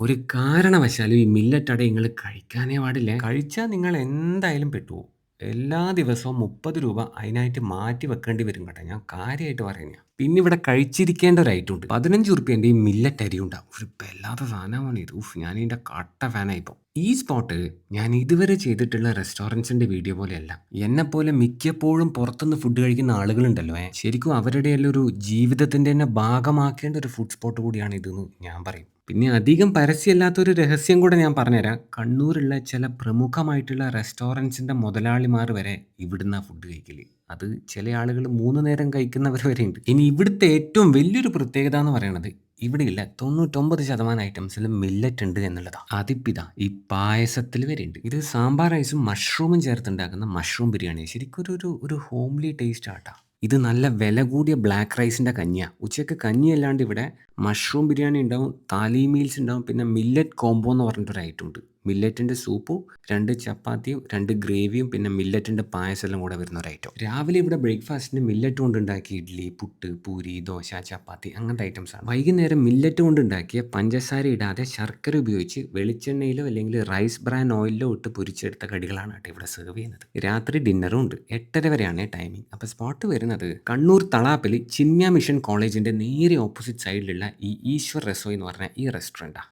ഒരു കാരണവശാലും ഈ മില്ലറ്റ് അട നിങ്ങൾ കഴിക്കാനേ പാടില്ല. കഴിച്ചാൽ നിങ്ങൾ എന്തായാലും പെട്ടുപോകും എല്ലാ ദിവസവും മുപ്പത് രൂപ അതിനായിട്ട് മാറ്റി വെക്കേണ്ടി വരും കേട്ടോ. ഞാൻ കാര്യമായിട്ട് പറയുന്നത് പിന്നെ ഇവിടെ കഴിച്ചിരിക്കേണ്ട ഒരു ഐറ്റം ഉണ്ട്. പതിനഞ്ച് റുപ്യന്റെ ഈ മില്ലറ്റ് അരി ഉണ്ടാവും. ഒരു വല്ലാത്ത സാധനമാണ് ഇത്. ഉഫ് ഞാൻ ഇതിന്റെ കട്ട ഫാനായിപ്പോൾ ഈ സ്പോട്ട് ഞാൻ ഇതുവരെ ചെയ്തിട്ടുള്ള റെസ്റ്റോറന്റ്സിന്റെ വീഡിയോ പോലെയല്ല. എന്നെ പോലെ മിക്കപ്പോഴും പുറത്തുനിന്ന് ഫുഡ് കഴിക്കുന്ന ആളുകളുണ്ടല്ലോ ശരിക്കും അവരുടെ എല്ലാം ഒരു ജീവിതത്തിന്റെ തന്നെ ഭാഗമാക്കേണ്ട ഒരു ഫുഡ് സ്പോട്ട് കൂടിയാണ് ഇതെന്ന് ഞാൻ പറയും. പിന്നെ അധികം പരസ്യമല്ലാത്തൊരു രഹസ്യം കൂടെ ഞാൻ പറഞ്ഞുതരാം. കണ്ണൂരുള്ള ചില പ്രമുഖമായിട്ടുള്ള റെസ്റ്റോറന്റ്സിന്റെ മുതലാളിമാർ വരെ ഇവിടുന്ന് ഫുഡ് കഴിക്കൽ. അത് ചില ആളുകൾ മൂന്ന് നേരം കഴിക്കുന്നവർ വരെ ഉണ്ട്. ഇനി ഇവിടുത്തെ ഏറ്റവും വലിയൊരു പ്രത്യേകത എന്ന് പറയുന്നത് തൊണ്ണൂറ്റൊമ്പത് ശതമാനം ഐറ്റംസിൽ മില്ലറ്റ് ഉണ്ട് എന്നുള്ളതാണ് അതിപ്പിതാ ഈ പായസത്തിൽ വരെ ഉണ്ട്. ഇത് സാമ്പാർ റൈസും മഷ്റൂമും ചേർത്തുണ്ടാക്കുന്ന മഷ്റൂം ബിരിയാണി ശരിക്കും ഒരു ഒരു ഹോംലി ടേസ്റ്റ് ആട്ടാ. ഇത് നല്ല വില കൂടിയ ബ്ലാക്ക് റൈസിന്റെ കഞ്ഞിയാണ് ഉച്ചയ്ക്ക് കഞ്ഞി അല്ലാണ്ട് ഇവിടെ മഷ്റൂം ബിരിയാണി ഉണ്ടാവും താലി മീൽസ് ഉണ്ടാവും പിന്നെ മില്ലറ്റ് കോംബോ എന്ന് പറഞ്ഞിട്ടൊരു ഐറ്റം ഉണ്ട്. മില്ലറ്റിന്റെ സൂപ്പും രണ്ട് ചപ്പാത്തിയും രണ്ട് ഗ്രേവിയും പിന്നെ മില്ലറ്റിന്റെ പായസം എല്ലാം കൂടെ വരുന്ന ഒരു ഐറ്റം രാവിലെ ഇവിടെ ബ്രേക്ക്ഫാസ്റ്റിന് മില്ലറ്റ് കൊണ്ട് ഉണ്ടാക്കിയ ഇഡ്ഡലി പുട്ട് പൂരി ദോശ ചപ്പാത്തി അങ്ങനത്തെ ഐറ്റംസ് ആണ്. വൈകുന്നേരം മില്ലറ്റ് കൊണ്ട് ഉണ്ടാക്കിയ പഞ്ചസാര ഇടാതെ ശർക്കര ഉപയോഗിച്ച് വെളിച്ചെണ്ണയിലോ അല്ലെങ്കിൽ റൈസ് ബ്രാൻ ഓയിലിലോ ഇട്ട് പൊരിച്ചെടുത്ത കടികളാണ് കേട്ടോ ഇവിടെ സെർവ് ചെയ്യുന്നത്. രാത്രി ഡിന്നറും ഉണ്ട്. എട്ടര വരെയാണ് ടൈമിംഗ് അപ്പോൾ സ്പോട്ട് വരുന്നത് കണ്ണൂർ തളാപ്പിൽ ചിന്മ്യ മിഷൻ കോളേജിന്റെ നേരെ ഓപ്പോസിറ്റ് സൈഡിലുള്ള ഈ ഈശ്വർ റെസോയ് എന്ന് പറഞ്ഞ ഈ റെസ്റ്റോറന്റാണ്